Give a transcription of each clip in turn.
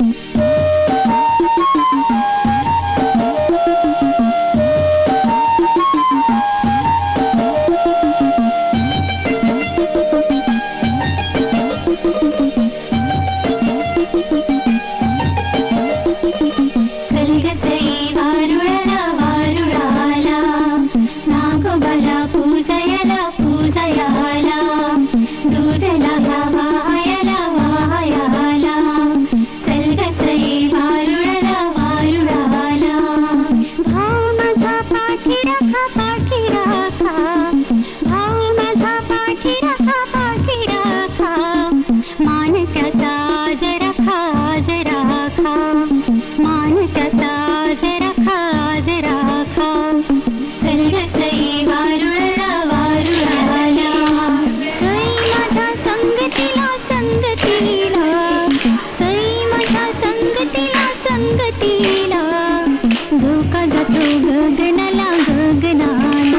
Mm-hmm. ಗಗನ ಗಗನಾನ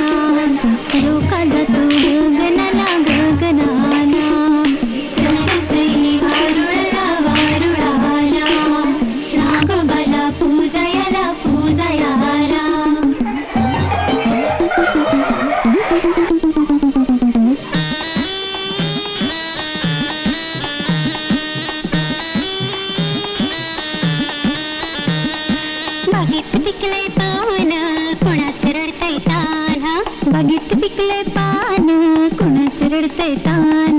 पिकले पान कोणाच रडतय तारा? बघित पिकले पान कोणाच रडतय तारा?